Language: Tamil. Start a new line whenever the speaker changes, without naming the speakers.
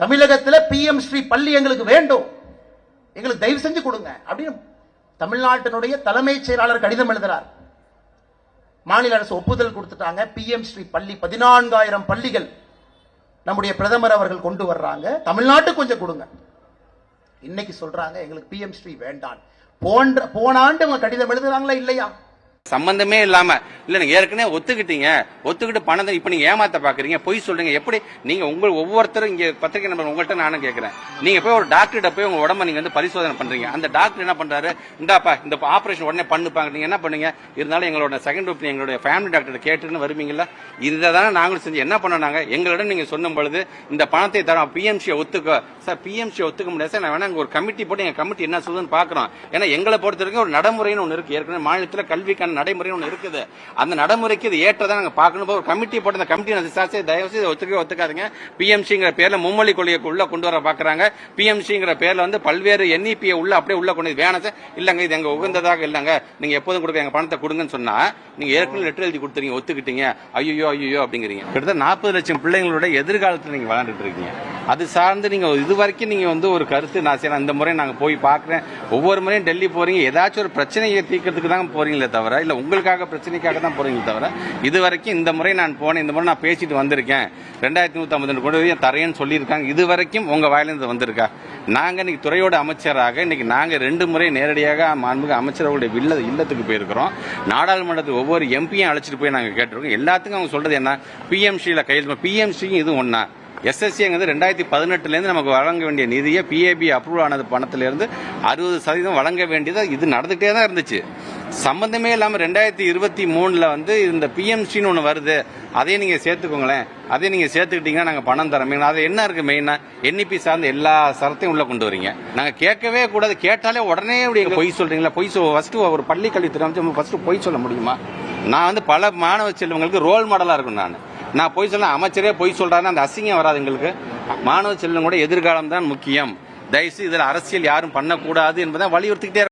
தமிழகத்தில் பிஎம் ஸ்ரீ பள்ளி எங்களுக்கு வேண்டும். எங்களுக்கு தயவு செஞ்சு கொடுங்க. அப்படின்னு தமிழ்நாட்டினுடைய தலைமைச் செயலாளர் கடிதம் எழுதுறார். மாநில அரசு ஒப்புதல் கொடுத்துட்டாங்க. பிஎம் ஸ்ரீ பள்ளி பதினான்காயிரம் பள்ளிகள் நம்முடைய பிரதமர் அவர்கள் கொண்டு வர்றாங்க. தமிழ்நாட்டுக்கு கொஞ்சம் கொடுங்க. இன்னைக்கு சொல்றாங்க எங்களுக்கு பிஎம் ஸ்ரீ வேண்டாம். போன்ற போன ஆண்டு அவங்க கடிதம் எழுதுறாங்களா இல்லையா?
சம்பந்தமே இல்லாம இல்லை நீங்கள் ஏற்கனவே ஒத்துக்கிட்டீங்க. ஒத்துக்கிட்டு பணத்தை இப்போ நீங்கள் ஏமாத்த பார்க்குறீங்க பொய் சொல்கிறீங்க எப்படி? நீங்கள் உங்கள் ஒவ்வொருத்தரும் இங்கே பத்திரிகை நம்பர் உங்கள்கிட்ட நானும் கேட்குறேன் நீங்கள் போய் ஒரு டாக்டர்கிட்ட போய் உங்கள் உடம்ப நீங்கள் வந்து பரிசோதனை பண்ணுறீங்க அந்த டாக்டர் என்ன பண்ணுறாரு இந்தாப்பா இந்த ஆப்ரேஷன் உடனே பண்ணுப்பாங்க நீங்கள் என்ன பண்ணுங்க? இருந்தாலும் எங்களோட செகண்ட் ஒப்பீனியன் எங்களுடைய ஃபேமிலி டாக்டர் கேட்டுன்னு வருவீங்கல்ல? இதை தானே நாங்களும் செஞ்சு என்ன பண்ணாங்க எங்களிடம் நீங்கள் சொன்னும் பொழுது இந்த பணத்தை தரோம். பிஎம்சியை ஒத்துக்க. சார் பிஎம்சி ஒத்துக்க முடியாது. சார் நான் வேணா இங்கே ஒரு கமிட்டி போட்டு எங்கள் கமிட்டி என்ன சொல்லுதுன்னு பார்க்குறோம் ஏன்னா எங்களை பொறுத்த வரைக்கும் ஒரு நடைமுறைன்னு ஒன்று இருக்குது ஏற்கனவே மாநிலத்தில் கல்விக்கான நடைமுறை ஒன்று இருக்குது. அந்த நடைமுறைக்கு இது ஏற்றதா நாங்கள் பார்க்கணும். ஒரு கமிட்டி போட்டு அந்த கமிட்டி சார் தயவுசெய்து ஒத்துக்க ஒத்துக்காதுங்க. பிஎம்சிங்கிற பேரில் மும்மொழி கொள்கையை உள்ள கொண்டு வர பார்க்குறாங்க பிஎம்சிங்கிற பேரில் வந்து பல்வேறு என்இபியை உள்ள அப்படியே உள்ள கொண்டு வந்து சார் இல்லைங்க இது எங்கள் உகந்ததாக இல்லைங்க. நீங்கள் எப்போதும் கொடுக்க எங்கள் பணத்தை கொடுங்கன்னு சொன்னால் நீங்கள் ஏற்கனவே லெட்டர் எழுதி கொடுத்துறீங்க ஒத்துக்கிட்டீங்க. ஐயோ ஐயோ அப்படிங்கிறீங்க. கிட்டத்தட்ட நாற்பது லட்சம் பிள்ளைங்களோட எதிர்காலத்தில் நீங்கள் விளாண்டுட்டு இருக்கீங்க. அது சார்ந்து நீங்கள் இது வரைக்கும் நீங்கள் வந்து ஒரு கருத்து நான் சரி இந்த முறை நாங்கள் போய் பார்க்குறேன். ஒவ்வொரு முறையும் டெல்லி போகிறீங்க ஏதாச்சும் ஒரு பிரச்சனையை தீர்க்கறதுக்கு தான் போகிறீங்களே தவிர இல்லை உங்களுக்காக பிரச்சனைக்காக தான் போகிறீங்களே தவிர இது வரைக்கும் இந்த முறை நான் போனேன் இந்த முறை நான் பேசிட்டு வந்திருக்கேன். ரெண்டாயிரத்தி நூத்தி ரெண்டு கொண்டு போய் தரேன்னு சொல்லியிருக்காங்க. இது வரைக்கும் உங்கள் வாயிலிருந்து வந்திருக்கா? நாங்கள் இன்னைக்கு துறையோட அமைச்சராக இன்னைக்கு நாங்கள் ரெண்டு முறை நேரடியாக மாண்புமிகு அமைச்சர்களுடைய வில்ல இல்லத்துக்கு போயிருக்கிறோம். நாடாளுமன்றத்துக்கு ஒவ்வொரு எம்பியும் அழைச்சிட்டு போய் நாங்கள் கேட்டிருக்கோம். எல்லாத்துக்கும் அவங்க சொல்கிறது என்ன? பிஎம்சியில் கையெழுத்து பிஎம்சியும் இது ஒன்றா எஸ்எஸ்சிங்கிறது ரெண்டாயிரத்தி பதினெட்டுலேருந்து நமக்கு வழங்க வேண்டிய நிதியை பிஏபி அப்ரூவ் ஆனது பணத்திலிருந்து அறுபது சதவீதம் வழங்க வேண்டியது. இது நடந்துகிட்டே தான் இருந்துச்சு. சம்பந்தமே இல்லாமல் ரெண்டாயிரத்தி இருபத்தி மூணில் வந்து இந்த பிஎம்சின்னு ஒன்று வருது. அதையும் நீங்கள் சேர்த்துக்கோங்களேன். அதையும் நீங்கள் சேர்த்துக்கிட்டீங்கன்னா நாங்கள் பணம் தரமே. அது என்ன இருக்குது மெயினாக என்இபி சார்ந்த எல்லா சரத்தையும் உள்ளே கொண்டு வரீங்க. நாங்கள் கேட்கவே கூடாது. கேட்டாலே உடனே அப்படி பொய் சொல்கிறீங்களா பொய் சொல் ஃபஸ்ட்டு ஒரு பள்ளிக்கல்வித்துறை அமைச்சு ஃபஸ்ட்டு பொய் சொல்ல முடியுமா? நான் வந்து பல மாணவ செல்வங்களுக்கு ரோல் மாடலாக இருக்கும் நான். நான் பொய் சொல்ல அமைச்சரே பொய் சொல்றாருன்னா அந்த அசிங்கம் வராது எங்களுக்கு. மாணவ செல்வம் கூட எதிர்காலம் தான் முக்கியம். தயவுசெய்து இதில் அரசியல் யாரும் பண்ணக்கூடாது என்பதை வலியுறுத்திக்கிட்டே